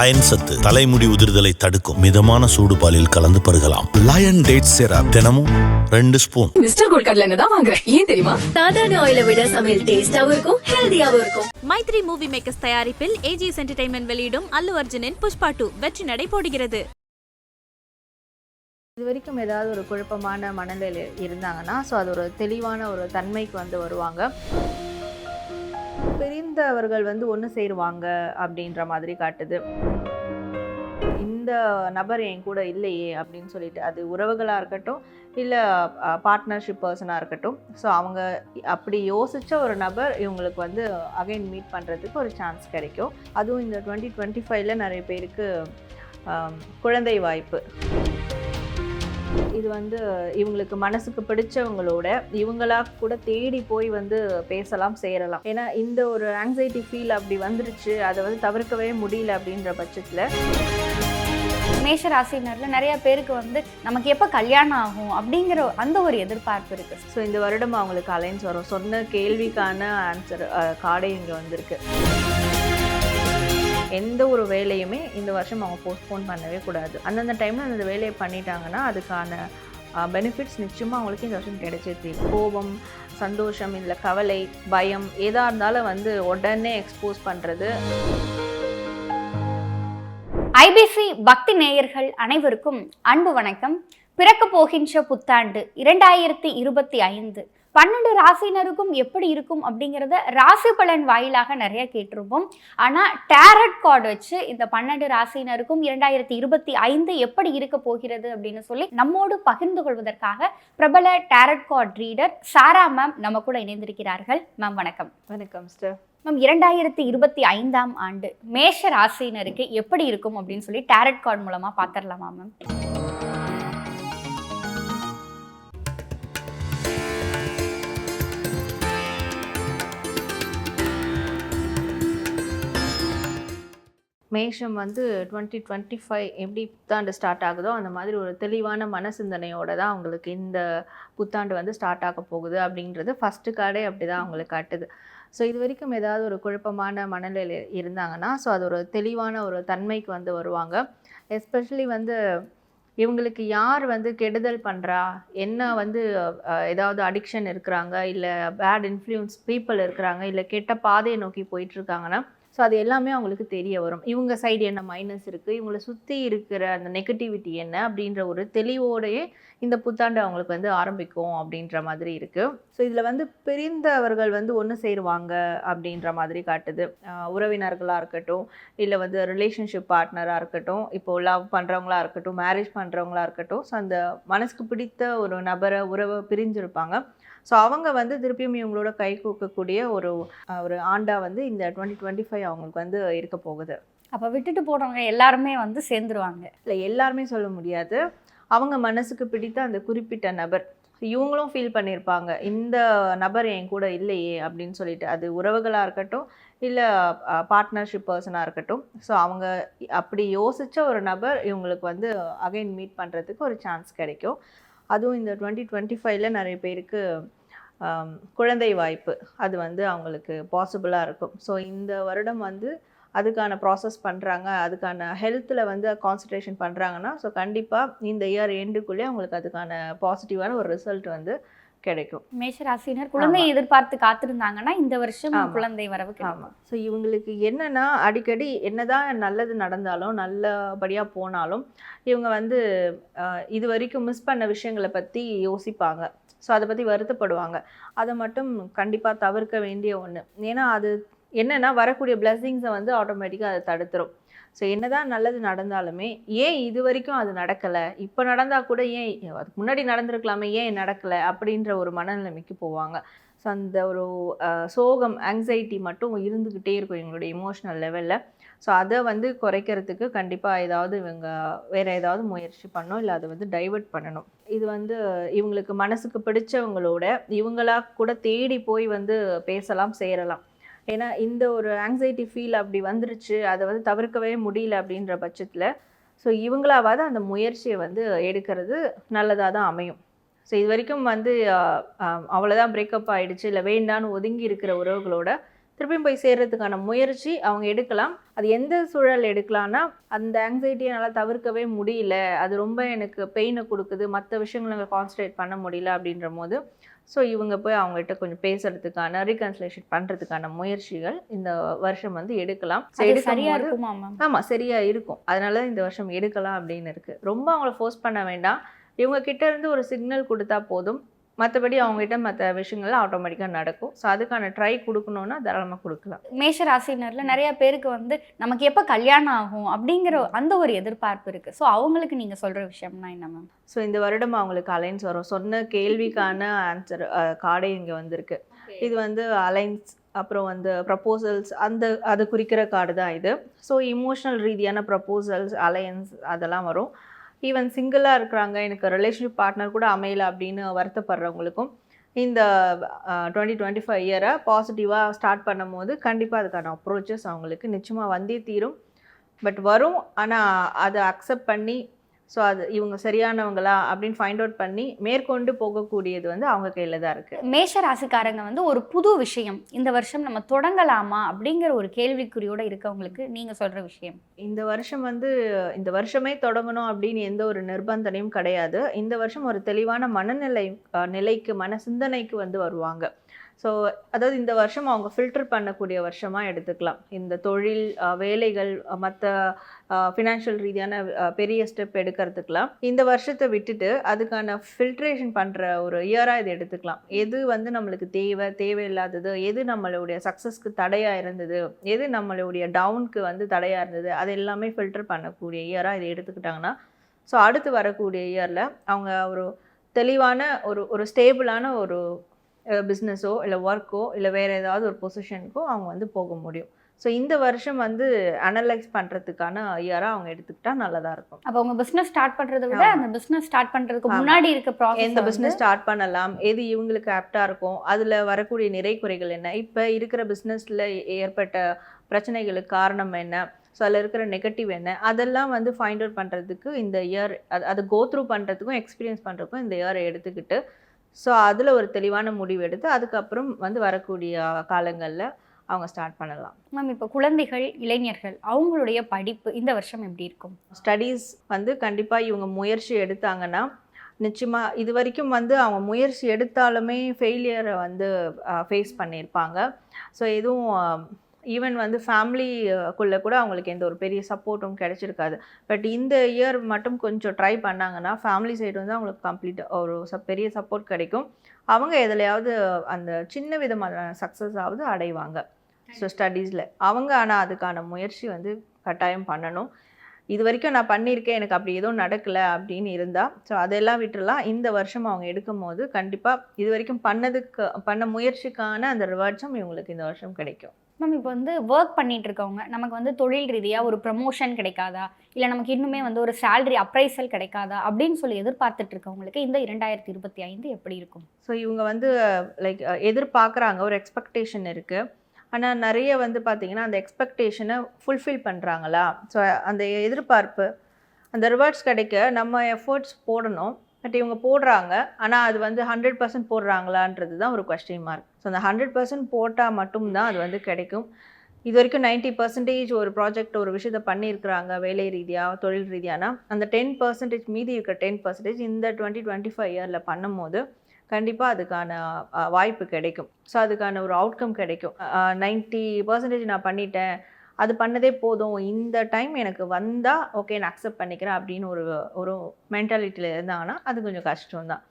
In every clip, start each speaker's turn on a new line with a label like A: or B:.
A: Iron சத்து தலைமுடி உதிர்தலை தடுக்கும் மிதமான சூடு பாலில் கலந்து பருகலாம். லயன் டேட் சிரப் தினமும் ரெண்டு ஸ்பூன்.
B: மிஸ்டர் கோல்ட் கடல தான் வாங்குறேன். ஏன் தெரியுமா?
C: சாதாரண ஆயில விட சமையல் டேஸ்டாவும் இருக்கும் ஹெல்தியாவும் இருக்கும்.
D: மைத்ரி மூவி மேக்கர்ஸ் தயாரிப்பில் ஏஜிஎஸ் என்டர்டைன்மெண்ட் வெளியிடும் அல்லு அர்ஜுனின் புஷ்பா டூ வெற்றி நடை போடுகிறது.
E: இது வரைக்கும் ஏதாவது ஒரு குழப்பமான மனநிலையில் இருந்தாங்கன்னா ஸோ அது ஒரு தெளிவான ஒரு தன்மைக்கு வந்து வருவாங்க. சேர்ந்தவர்கள் வந்து ஒன்று சேருவாங்க அப்படின்ற மாதிரி காட்டுது. இந்த நபர் என் கூட இல்லையே அப்படின்னு சொல்லிட்டு அது உறவுகளாக இருக்கட்டும் இல்லை பார்ட்னர்ஷிப் பர்சனாக இருக்கட்டும். ஸோ அவங்க அப்படி யோசித்த ஒரு நபர் இவங்களுக்கு வந்து அகைன் மீட் பண்ணுறதுக்கு ஒரு சான்ஸ் கிடைக்கும். அதுவும் இந்த டுவெண்ட்டி டுவெண்ட்டி ஃபைவ்ல நிறைய பேருக்கு குழந்தை வாய்ப்பு. இது வந்து இவங்களுக்கு மனசுக்கு பிடிச்சவங்களோட இவங்களா கூட தேடி போய் வந்து பேசலாம் சேரலாம். ஏன்னா இந்த ஒரு ஆங்ஸைட்டி ஃபீல் அப்படி வந்துருச்சு அதை வந்து தவிர்க்கவே முடியல அப்படின்ற பட்சத்தில்
F: மேஷ ராசினர்ல நிறைய பேருக்கு வந்து நமக்கு எப்போ கல்யாணம் ஆகும் அப்படிங்கிற அந்த ஒரு எதிர்பார்ப்பு இருக்கு.
E: ஸோ இந்த வருடம் அவங்களுக்கு அலைன்ஸ் வரும். சொன்ன கேள்விக்கான ஆன்சர் கார்டே இங்கே வந்திருக்கு. எந்த ஒரு வேலையுமே இந்த வருஷம் அவங்க போஸ்ட்போன் பண்ணவே கூடாது. அந்தந்த டைமில் அந்த வேலையை பண்ணிட்டாங்கன்னா அதுக்கான பெனிஃபிட்ஸ் நிச்சயமாக அவங்களுக்கு இந்த வருஷம் கிடைச்சிது கோபம் சந்தோஷம் இல்லை கவலை பயம் எதாக இருந்தாலும் வந்து உடனே எக்ஸ்போஸ் பண்ணுறது
F: ஐபிசி பக்தி நேயர்கள் அனைவருக்கும் அன்பு வணக்கம். பிறக்க போகின்ற புத்தாண்டு இரண்டாயிரத்தி இருபத்தி ஐந்து. பன்னெண்டு ராசினருக்கும் எப்படி இருக்கும் அப்படிங்கிறத ராசி பலன் வாயிலாக நிறைய கேட்டிருப்போம். ஆனால் டேரட் கார்டு வச்சு இந்த பன்னெண்டு ராசினருக்கும் இரண்டாயிரத்தி இருபத்தி ஐந்து எப்படி இருக்க போகிறது அப்படின்னு சொல்லி நம்மோடு பகிர்ந்து கொள்வதற்காக பிரபல tarot card reader Sara ma'am நம்ம கூட இணைந்திருக்கிறார்கள். மேம் வணக்கம்.
E: வணக்கம் சிஸ்டர்
F: மேம் இரண்டாயிரத்தி இருபத்தி ஐந்தாம் ஆண்டு மேஷ ராசினருக்கு எப்படி இருக்கும் அப்படின்னு சொல்லி டேரட் கார்டு மூலமா பாத்திரலாமா மேம்
E: மேஷம் வந்து டுவெண்ட்டி டுவெண்ட்டி ஃபைவ் எப்படி புத்தாண்டு ஸ்டார்ட் ஆகுதோ அந்த மாதிரி ஒரு தெளிவான மன சிந்தனையோட தான் அவங்களுக்கு இந்த புத்தாண்டு வந்து ஸ்டார்ட் ஆக போகுது அப்படின்றது ஃபஸ்ட்டு கார்டே அப்படி தான் அவங்களுக்கு காட்டுது. ஸோ இது வரைக்கும் ஏதாவது ஒரு குழப்பமான மனநிலையில் இருந்தாங்கன்னா ஸோ அது ஒரு தெளிவான ஒரு தன்மைக்கு வந்து வருவாங்க. எஸ்பெஷலி வந்து இவங்களுக்கு யார் வந்து கெடுதல் பண்ணுறா என்ன வந்து ஏதாவது அடிக்ஷன் இருக்கிறாங்க? இல்லை பேட் இன்ஃப்ளூயன்ஸ் பீப்புள் இருக்கிறாங்க? இல்லை கெட்ட பாதையை நோக்கி போயிட்டுருக்காங்கன்னா ஸோ அது எல்லாமே அவங்களுக்கு தெரிய வரும். இவங்க சைடு என்ன மைனஸ் இருக்குது இவங்களை சுற்றி இருக்கிற அந்த நெகட்டிவிட்டி என்ன? அப்படின்ற ஒரு தெளிவோடையே இந்த புத்தாண்டு அவங்களுக்கு வந்து ஆரம்பிக்கும் அப்படின்ற மாதிரி இருக்குது ஸோ இதில் வந்து பிரிந்தவர்கள் வந்து ஒன்று சேருவாங்க அப்படின்ற மாதிரி காட்டுது. உறவினர்களாக இருக்கட்டும் இல்லை வந்து ரிலேஷன்ஷிப் பார்ட்னராக இருக்கட்டும் இப்போ லவ் பண்ணுறவங்களா இருக்கட்டும் மேரேஜ் பண்ணுறவங்களா இருக்கட்டும் ஸோ அந்த மனசுக்கு பிடித்த ஒரு நபரை உறவை பிரிஞ்சிருப்பாங்க. ஸோ அவங்க வந்து திருப்பியும் இவங்களோட கை கூக்கக்கூடிய ஒரு ஒரு ஆண்டா வந்து இந்த டுவெண்ட்டி டுவெண்ட்டி ஃபைவ் அவங்களுக்கு வந்து இருக்க போகுது.
F: அப்ப விட்டுட்டு போறவங்க எல்லாருமே வந்து சேர்ந்துருவாங்க.
E: இல்லை எல்லாருமே சொல்ல முடியாது. அவங்க மனசுக்கு பிடித்த அந்த குறிப்பிட்ட நபர். இவங்களும் ஃபீல் பண்ணியிருப்பாங்க இந்த நபர் என் கூட இல்லையே அப்படின்னு சொல்லிட்டு. அது உறவுகளாக இருக்கட்டும் இல்லை பார்ட்னர்ஷிப் பர்சனாக இருக்கட்டும். ஸோ அவங்க அப்படி யோசித்த ஒரு நபர் இவங்களுக்கு வந்து அகைன் மீட் பண்ணுறதுக்கு ஒரு சான்ஸ் கிடைக்கும். அதுவும் இந்த டுவெண்ட்டி டுவெண்ட்டி ஃபைவ்ல நிறைய பேருக்கு குழந்தை வாய்ப்பு. அது வந்து அவங்களுக்கு பாசிபிளாக இருக்கும். ஸோ இந்த வருடம் வந்து அதுக்கான ப்ராசஸ் பண்ணுறாங்க அதுக்கான ஹெல்த்தில் வந்து கான்சன்ட்ரேஷன் பண்ணுறாங்கன்னா ஸோ கண்டிப்பாக இந்த இயர் எண்டுக்குள்ளேயே அவங்களுக்கு அதுக்கான பாசிட்டிவான ஒரு ரிசல்ட் வந்து கிடைக்கும்.
F: மேஷ ராசினர் குழந்தை எதிர்பார்த்து காத்திருந்தாங்கன்னா இந்த வருஷம். குழந்தை வரவு.
E: ஆமாம் ஸோ இவங்களுக்கு என்னன்னா அடிக்கடி என்னதான் நல்லது நடந்தாலும் நல்லபடியாக போனாலும் இவங்க வந்து இது வரைக்கும் மிஸ் பண்ண விஷயங்களை பற்றி யோசிப்பாங்க. ஸோ அதை பற்றி வருத்தப்படுவாங்க. அதை மட்டும் கண்டிப்பாக தவிர்க்க வேண்டிய ஒன்று ஏன்னா அது என்னன்னா வரக்கூடிய பிளெஸிங்ஸை வந்து ஆட்டோமேட்டிக்காக அதை தடுத்துரும். ஸோ என்னதான் நல்லது நடந்தாலுமே ஏன் இது வரைக்கும் அது நடக்கலை? இப்போ நடந்தால் கூட ஏன் அதுக்கு முன்னாடி நடந்திருக்கலாமே ஏன் நடக்கலை? அப்படின்ற ஒரு மனநிலைமைக்கு போவாங்க. ஸோ அந்த ஒரு சோகம் ஆங்ஸைட்டி மட்டும் இருந்துக்கிட்டே இருக்கும் எங்களுடைய இமோஷனல் லெவலில் ஸோ அதை வந்து குறைக்கிறதுக்கு கண்டிப்பாக ஏதாவது இவங்க வேறு ஏதாவது முயற்சி பண்ணணும் இல்லை அதை வந்து டைவர்ட் பண்ணணும். இது வந்து இவங்களுக்கு மனசுக்கு பிடிச்சவங்களோட இவங்களாக கூட தேடி போய் வந்து பேசலாம் சேரலாம். ஏன்னா இந்த ஒரு ஆங்ஸைட்டி ஃபீல் அப்படி வந்துருச்சு அதை வந்து தவிர்க்கவே முடியல அப்படின்ற பட்சத்தில் ஸோ இவங்களாவது அந்த முயற்சியை வந்து எடுக்கிறது நல்லதாக தான் அமையும். ஸோ இது வரைக்கும் வந்து அவ்வளோதான் பிரேக்கப் ஆகிடுச்சு இல்லை வேண்டான்னு ஒதுங்கி இருக்கிற உறவுகளோட திருப்பியும் போய் சேர்றதுக்கான முயற்சி அவங்க எடுக்கலாம். அது எந்த சூழல் எடுக்கலாம்னா அந்த ஆங்ஸைட்டியை என்னால் தவிர்க்கவே முடியல அது ரொம்ப எனக்கு பெயினை கொடுக்குது மற்ற விஷயங்களை கான்சன்ட்ரேட் பண்ண முடியல அப்படின்ற போது ஸோ இவங்க போய் அவங்ககிட்ட கொஞ்சம் பேசுறதுக்கான ரீகன்சிலேஷன் பண்ணுறதுக்கான முயற்சிகள் இந்த வருஷம் வந்து எடுக்கலாம்.
F: சரியா இருக்குமா மேம்
E: ஆமா சரியா இருக்கும். அதனால தான் இந்த வருஷம் எடுக்கலாம் அப்படின்னு இருக்கு. ரொம்ப அவங்கள ஃபோர்ஸ் பண்ண வேண்டாம். இவங்க கிட்ட இருந்து ஒரு சிக்னல் கொடுத்தா போதும். மற்றபடி அவங்ககிட்ட மற்ற விஷயங்கள் ஆட்டோமேட்டிக்காக நடக்கும். ஸோ அதுக்கான ட்ரை கொடுக்கணும்னா தாராளமாக கொடுக்கலாம்.
F: மேஷ ராசினர்ல நிறைய பேருக்கு வந்து நமக்கு எப்ப கல்யாணம் ஆகும் அப்படிங்கிற அந்த ஒரு எதிர்பார்ப்பு இருக்கு. ஸோ அவங்களுக்கு நீங்க சொல்ற விஷயம்னா என்ன மேம்
E: ஸோ இந்த வருடம் அவங்களுக்கு அலைன்ஸ் வரும். சொன்ன கேள்விக்கான ஆன்சர் கார்டே இங்கே வந்திருக்கு. இது வந்து அலைன்ஸ் அப்புறம் வந்து ப்ரப்போசல்ஸ் அந்த அது குறிக்கிற கார்டு தான் இது. ஸோ இமோஷனல் ரீதியான ப்ரப்போசல்ஸ் அலையன்ஸ் அதெல்லாம் வரும். ஈவன் சிங்கிளாக இருக்கிறாங்க. எனக்கு ரிலேஷன்ஷிப் பார்ட்னர் கூட அமையல அப்படின்னு வருத்தப்படுறவங்களுக்கும் இந்த டுவெண்ட்டி டுவெண்ட்டி ஃபைவ் இயரை பாசிட்டிவாக ஸ்டார்ட் பண்ணும்போது கண்டிப்பாக அதுக்கான அப்ரோச்சஸ் அவங்களுக்கு நிச்சயமாக வந்தே தீரும். பட் வரும். ஆனால் அதை அக்செப்ட் பண்ணி ஸோ அது இவங்க சரியானவங்களா அப்படின்னு ஃபைண்ட் அவுட் பண்ணி மேற்கொண்டு போகக்கூடியது வந்து அவங்க கையில் தான் இருக்குது
F: மேஷ ராசிக்காரங்க வந்து ஒரு புது விஷயம். இந்த வருஷம் நம்ம தொடங்கலாமா அப்படிங்கிற ஒரு கேள்விக்குறியோட இருக்கவங்களுக்கு நீங்க சொல்ற விஷயம்.
E: இந்த வருஷம் வந்து இந்த வருஷமே தொடங்கணும் அப்படின்னு எந்த ஒரு நிர்பந்தனையும் கிடையாது. இந்த வருஷம் ஒரு தெளிவான மனநிலை நிலைக்கு மன சிந்தனைக்கு வந்து வருவாங்க. ஸோ அதாவது இந்த வருஷம் அவங்க ஃபில்டர் பண்ணக்கூடிய வருஷமாக எடுத்துக்கலாம். இந்த தொழில் வேலைகள் மற்ற ஃபினான்ஷியல் ரீதியான பெரிய ஸ்டெப் எடுக்கிறதுக்கெலாம். இந்த வருஷத்தை விட்டுட்டு அதுக்கான ஃபில்ட்ரேஷன் பண்ணுற ஒரு இயராக இதை எடுத்துக்கலாம். எது வந்து நம்மளுக்கு தேவை தேவையில்லாதது எது நம்மளுடைய சக்ஸஸ்க்கு தடையாக இருந்தது எது நம்மளுடைய டவுனுக்கு வந்து தடையாக இருந்தது அது எல்லாமே ஃபில்டர் பண்ணக்கூடிய இயராக இதை எடுத்துக்கிட்டாங்கன்னா ஸோ அடுத்து வரக்கூடிய இயரில் அவங்க ஒரு தெளிவான ஒரு ஒரு ஸ்டேபிளான ஒரு பிஸ்னஸோ இல்லை ஒர்க்கோ இல்லை வேறு ஏதாவது ஒரு பொசிஷனுக்கோ அவங்க வந்து போக முடியும் ஸோ இந்த வருஷம் வந்து அனலைஸ் பண்ணுறதுக்கான இயராக அவங்க எடுத்துக்கிட்டா நல்லதாக இருக்கும்
F: அப்ப உங்க பிசினஸ் ஸ்டார்ட் பண்றதை விட. அந்த பிசினஸ் ஸ்டார்ட் பண்றதுக்கு
E: ஆமா.
F: முன்னாடி இருக்க ப்ராசஸ்
E: எந்த பிஸ்னஸ் ஸ்டார்ட் பண்ணலாம் எது இவங்களுக்கு ஆப்டாக இருக்கும் அதில் வரக்கூடிய நிறை குறைகள் என்ன இப்போ இருக்கிற பிஸ்னஸில் ஏற்பட்ட பிரச்சனைகளுக்கு காரணம் என்ன ஸோ அதில் இருக்கிற நெகட்டிவ் என்ன அதெல்லாம் வந்து ஃபைண்ட் அவுட் பண்ணுறதுக்கு இந்த இயர் அது அதை கோ த்ரூ பண்ணுறதுக்கும் எக்ஸ்பீரியன்ஸ் பண்ணுறதுக்கும் இந்த இயரை எடுத்துக்கிட்டு ஸோ அதில் ஒரு தெளிவான முடிவு எடுத்து அதுக்கப்புறம் வந்து வரக்கூடிய காலங்களில் அவங்க ஸ்டார்ட் பண்ணலாம்.
F: மேம் இப்போ குழந்தைகள் இளைஞர்கள் அவங்களுடைய படிப்பு இந்த வருஷம் எப்படி இருக்கும்?
E: ஸ்டடீஸ் வந்து கண்டிப்பாக இவங்க முயற்சி எடுத்தாங்கன்னா நிச்சயமாக இது வரைக்கும் வந்து அவங்க முயற்சி எடுத்தாலுமே ஃபெயிலியரை வந்து ஃபேஸ் பண்ணியிருப்பாங்க. ஸோ எதுவும் ஈவன் வந்து ஃபேமிலிக்குள்ளே கூட அவங்களுக்கு எந்த ஒரு பெரிய சப்போர்ட்டும் கிடைச்சிருக்காது. பட் இந்த இயர் மட்டும் கொஞ்சம் ட்ரை பண்ணாங்கன்னா ஃபேமிலி சைடு வந்து அவங்களுக்கு கம்ப்ளீட் ஒரு பெரிய சப்போர்ட் கிடைக்கும். அவங்க எதுலையாவது அந்த சின்ன விதமான சக்ஸஸ் ஆவது அடைவாங்க. ஸோ ஸ்டடீஸில் அவங்க ஆனால் அதுக்கான முயற்சி வந்து கட்டாயம் பண்ணணும். இது வரைக்கும் நான் பண்ணியிருக்கேன் எனக்கு அப்படி எதுவும் நடக்கலை அப்படின்னு இருந்தால் ஸோ அதெல்லாம் விட்டுறலாம். இந்த வருஷம் அவங்க எடுக்கும் போது கண்டிப்பாக இது வரைக்கும் பண்ணதுக்கு பண்ண முயற்சிக்கான அந்த ரிவார்ட்ஸும் இவங்களுக்கு இந்த வருஷம் கிடைக்கும்.
F: மேம் இப்போ வந்து ஒர்க் பண்ணிட்டு இருக்கவங்க நமக்கு வந்து தொழில் ரீதியாக ஒரு ப்ரமோஷன் கிடைக்காதா? இல்லை நமக்கு இன்னுமே வந்து ஒரு சேலரி அப்ரைசல் கிடைக்காதா? அப்படின்னு சொல்லி எதிர்பார்த்துட்டு இருக்கவங்களுக்கு இந்த இரண்டாயிரத்தி இருபத்தி ஐந்து எப்படி இருக்கும்?
E: ஸோ இவங்க வந்து லைக் எதிர்பார்க்குறாங்க ஒரு எக்ஸ்பெக்டேஷன் இருக்குது ஆனால் நிறைய வந்து பார்த்திங்கன்னா அந்த எக்ஸ்பெக்டேஷனை ஃபுல்ஃபில் பண்ணுறாங்களா ஸோ அந்த எதிர்பார்ப்பு அந்த ரிவார்ட்ஸ் கிடைக்க நம்ம எஃபர்ட்ஸ் போடணும். பட் இவங்க போடுறாங்க. ஆனால் அது வந்து ஹண்ட்ரட் பர்சன்ட் போடுறாங்களான்றது தான் ஒரு கொஸ்டின் மார்க் ஸோ அந்த ஹண்ட்ரட் பர்சன்ட் போட்டால் மட்டும்தான் அது வந்து கிடைக்கும். இது வரைக்கும் நைன்ட்டி பர்சன்டேஜ் ஒரு ப்ராஜெக்ட் ஒரு விஷயத்த பண்ணியிருக்கிறாங்க வேலை ரீதியாக தொழில் ரீதியானா அந்த டென் பர்சன்டேஜ் மீதி இருக்க டென் பர்சன்டேஜ் இந்த டுவெண்ட்டி டுவெண்ட்டி ஃபைவ் இயரில் பண்ணும்போது கண்டிப்பாக அதுக்கான வாய்ப்பு கிடைக்கும். ஸோ அதுக்கான ஒரு அவுட்கம் கிடைக்கும். நைன்ட்டி பர்சன்டேஜ் நான் பண்ணிட்டேன். அது பண்ணதே போதும். இந்த டைம் எனக்கு வந்தால் ஓகே நான் அக்செப்ட் பண்ணிக்கிறேன் அப்படின்னு ஒரு ஒரு மென்டாலிட்டியில் இருந்தாங்கன்னா அது கொஞ்சம் கஷ்டம்தான்.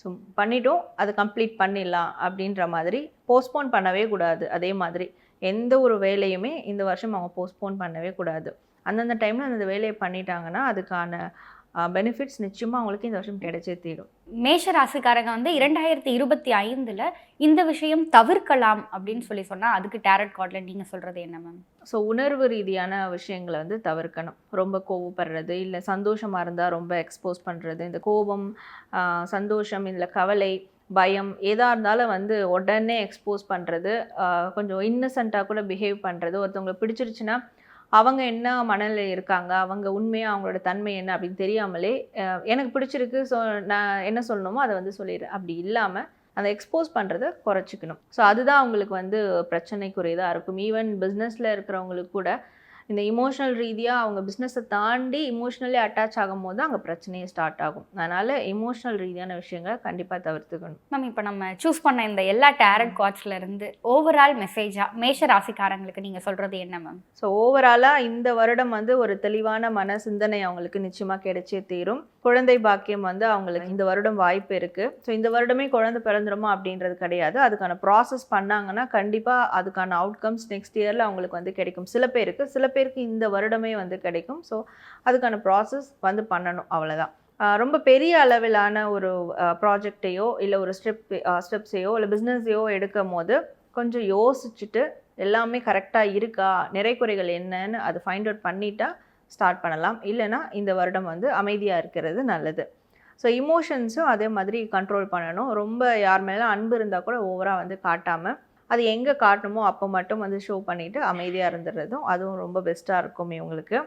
E: ஸோ பண்ணிட்டோம். அது கம்ப்ளீட் பண்ணிடலாம் அப்படின்ற மாதிரி போஸ்ட்போன் பண்ணவே கூடாது. அதே மாதிரி எந்த ஒரு வேலையுமே இந்த வருஷம் அவங்க போஸ்ட்போன் பண்ணவே கூடாது. அந்தந்த டைமில் அந்தந்த வேலையை பண்ணிட்டாங்கன்னா அதுக்கான பெனிஃபிட்ஸ் நிச்சயமாக அவங்களுக்கு இந்த வருஷம் கிடைச்சே தீரும்.
F: மேஷ ராசிக்காரங்க வந்து இரண்டாயிரத்தி இருபத்தி ஐந்துல இந்த விஷயம் தவிர்க்கலாம் அப்படின்னு சொல்லி சொன்னா அதுக்கு டேரட் கார்ட்ல நீங்க சொல்றது என்ன மேம்
E: ஸோ உணர்வு ரீதியான விஷயங்களை வந்து தவிர்க்கணும். ரொம்ப கோவப்படுறது இல்லை சந்தோஷமாக இருந்தால் ரொம்ப எக்ஸ்போஸ் பண்ணுறது இந்த கோபம் சந்தோஷம் இதில் கவலை பயம் எதாக இருந்தாலும் வந்து உடனே எக்ஸ்போஸ் பண்ணுறது கொஞ்சம் இன்னசென்ட்டாக கூட பிஹேவ் பண்ணுறது ஒருத்தவங்களை பிடிச்சிருச்சுன்னா அவங்க என்ன மனநிலை இருக்காங்க? அவங்க உண்மையாக அவங்களோட தன்மை என்ன அப்படின்னு தெரியாமலே எனக்கு பிடிச்சிருக்கு. ஸோ நான் என்ன சொல்லணுமோ அதை வந்து சொல்லிடுறேன். அப்படி இல்லாமல் அந்த எக்ஸ்போஸ் பண்ணுறதை குறைச்சிக்கணும். ஸோ அதுதான் அவங்களுக்கு வந்து பிரச்சனைக்குரியதாக இருக்கும். ஈவன் பிஸ்னஸில் இருக்கிறவங்களுக்கு கூட இந்த இமோஷனல் ரீதியாக அவங்க பிஸ்னஸை தாண்டி இமோஷ்னலி அட்டாச் ஆகும் போது அங்கே பிரச்சனையே ஸ்டார்ட் ஆகும். அதனால் இமோஷனல் ரீதியான விஷயங்களை கண்டிப்பாக தவிர்த்துக்கணும்.
F: மேம் இப்போ நம்ம சூஸ் பண்ண இந்த எல்லா டேரட் கார்ட்ஸ்ல இருந்து ஓவரால் மெசேஜா மேஷ ராசிக்காரங்களுக்கு நீங்க சொல்றது என்ன மேம்
E: ஸோ ஓவராலாக இந்த வருடம் வந்து ஒரு தெளிவான மன சிந்தனை அவங்களுக்கு நிச்சயமாக கிடைச்சே தீரும். குழந்தை பாக்கியம் வந்து அவங்களுக்கு இந்த வருடம் வாய்ப்பு இருக்குது ஸோ இந்த வருடமே குழந்தை பிறந்துருமா அப்படின்றது கிடையாது. அதுக்கான ப்ராசஸ் பண்ணாங்கன்னா கண்டிப்பாக அதுக்கான அவுட்கம்ஸ் நெக்ஸ்ட் இயரில் அவங்களுக்கு வந்து கிடைக்கும். சில பேருக்கு சில பேருக்கு இந்த வருடமே வந்து கிடைக்கும். ஸோ அதுக்கான ப்ராசஸ் வந்து பண்ணணும் அவ்வளோதான் ரொம்ப பெரிய அளவிலான ஒரு ப்ராஜெக்டையோ இல்லை ஒரு ஸ்டெப் ஸ்டெப்ஸையோ இல்லை பிஸ்னஸையோ எடுக்கும் போது கொஞ்சம் யோசிச்சுட்டு எல்லாமே கரெக்டாக இருக்கா நிறைக்குறைகள் என்னன்னு அது ஃபைண்ட் அவுட் பண்ணிட்டா ஸ்டார்ட் பண்ணலாம். இல்லைன்னா இந்த வருடம் வந்து அமைதியாக இருக்கிறது நல்லது. ஸோ இமோஷன்ஸும் அதே மாதிரி கண்ட்ரோல் பண்ணணும். ரொம்ப யார் மேலே அன்பு இருந்தால் கூட ஓவராக வந்து காட்டாமல் அது எங்கே காட்டணுமோ அப்போ மட்டும் வந்து ஷோ பண்ணிவிட்டு அமைதியாக இருந்துடுறதும் அதுவும் ரொம்ப பெஸ்ட்டாக இருக்கும் இவங்களுக்கு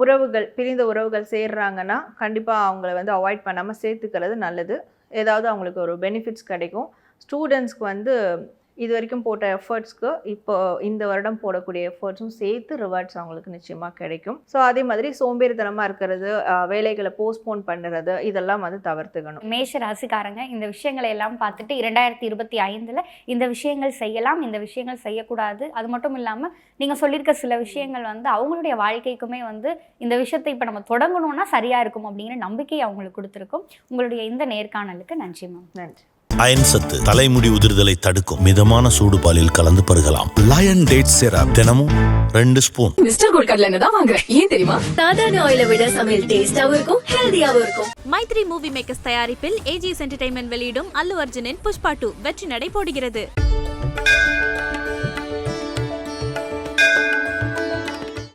E: உறவுகள் பிரிந்த உறவுகள் சேர்றாங்கன்னா கண்டிப்பாக அவங்கள வந்து அவாய்ட் பண்ணாமல் சேர்த்துக்கிறது நல்லது. ஏதாவது அவங்களுக்கு ஒரு பெனிஃபிட்ஸ் கிடைக்கும். ஸ்டூடெண்ட்ஸ்க்கு வந்து இது வரைக்கும் போட்ட எஃபர்ட்ஸ்க்கு இப்போ இந்த வருடம் போடக்கூடிய எஃபர்ட்ஸும் சேர்த்து ரிவார்ட்ஸ் அவங்களுக்கு நிச்சயமாக கிடைக்கும். ஸோ அதே மாதிரி சோம்பேறித்தனமாக இருக்கிறது வேலைகளை போஸ்ட்போன் பண்ணுறது இதெல்லாம் வந்து தவிர்த்துக்கணும்.
F: மேஷ ராசிக்காரங்க இந்த விஷயங்களை எல்லாம் பார்த்துட்டு இரண்டாயிரத்தி இருபத்தி ஐந்துல இந்த விஷயங்கள் செய்யலாம் இந்த விஷயங்கள் செய்யக்கூடாது. அது மட்டும் இல்லாம நீங்க சொல்லியிருக்க சில விஷயங்கள் வந்து அவங்களுடைய வாழ்க்கைக்குமே வந்து இந்த விஷயத்தை இப்ப நம்ம தொடங்கணும்னா சரியா இருக்கும் அப்படிங்கிற நம்பிக்கை அவங்களுக்கு கொடுத்துருக்கும். உங்களுடைய இந்த நேர்காணலுக்கு நன்றி மேம்.
E: நன்றி.
A: அயன் சத்து தலைமுடி உதிர்தலை தடுக்கும் மிதமான சூடு பாலில் கலந்து பருகலாம். லயன் டேட் சிரப் தினமும் ரெண்டு ஸ்பூன்.
B: மிஸ்டர் கோல்ட் கடல எண்ணெய் தான் வாங்குறேன். ஏன் தெரியுமா?
C: சாதாரண ஆயிலை விட சமையல் டேஸ்டாவும் இருக்கும் ஹெல்தியாவும் இருக்கும்.
D: மைத்ரி மூவி மேக்கர்ஸ் தயாரிப்பில் ஏஜிஎஸ் என்டர்டைன்மெண்ட் வெளியிடும் அல்லு அர்ஜுனின் புஷ்பா டூ வெற்றி நடை போடுகிறது.